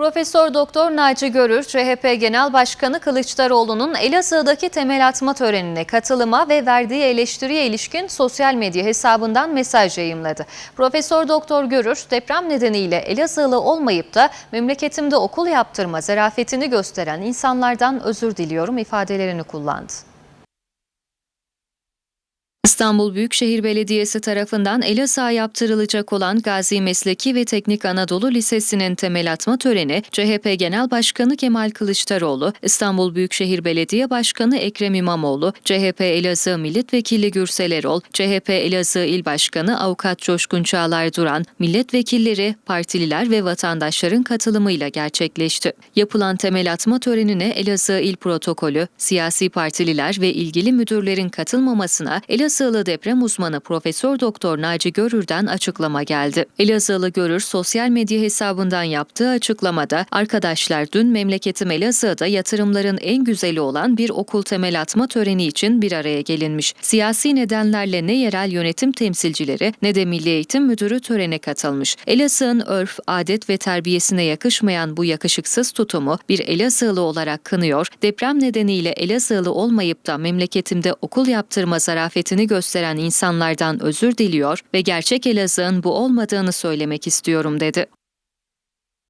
Profesör Doktor Naci Görür, CHP Genel Başkanı Kılıçdaroğlu'nun Elazığ'daki temel atma törenine katılıma ve verdiği eleştiriye ilişkin sosyal medya hesabından mesaj yayımladı. Profesör Doktor Görür, deprem nedeniyle Elazığlı olmayıp da memleketimde okul yaptırma zarafetini gösteren insanlardan özür diliyorum ifadelerini kullandı. İstanbul Büyükşehir Belediyesi tarafından Elazığ'a yaptırılacak olan Gazi Mesleki ve Teknik Anadolu Lisesi'nin temel atma töreni CHP Genel Başkanı Kemal Kılıçdaroğlu, İstanbul Büyükşehir Belediye Başkanı Ekrem İmamoğlu, CHP Elazığ Milletvekili Gürsel Erol, CHP Elazığ İl Başkanı Avukat Coşkun Çağlar Duran, milletvekilleri, partililer ve vatandaşların katılımıyla gerçekleşti. Yapılan temel atma törenine Elazığ İl Protokolü, siyasi partililer ve ilgili müdürlerin katılmamasına Elazığlı deprem uzmanı Profesör Doktor Naci Görür'den açıklama geldi. Elazığlı Görür sosyal medya hesabından yaptığı açıklamada arkadaşlar dün memleketim Elazığ'da yatırımların en güzeli olan bir okul temel atma töreni için bir araya gelinmiş. Siyasi nedenlerle ne yerel yönetim temsilcileri ne de Milli Eğitim Müdürü törene katılmış. Elazığ'ın örf, adet ve terbiyesine yakışmayan bu yakışıksız tutumu bir Elazığlı olarak kınıyor, deprem nedeniyle Elazığlı olmayıp da memleketimde okul yaptırma zarafetini gösteren insanlardan özür diliyor ve gerçek Elazığ'ın bu olmadığını söylemek istiyorum dedi.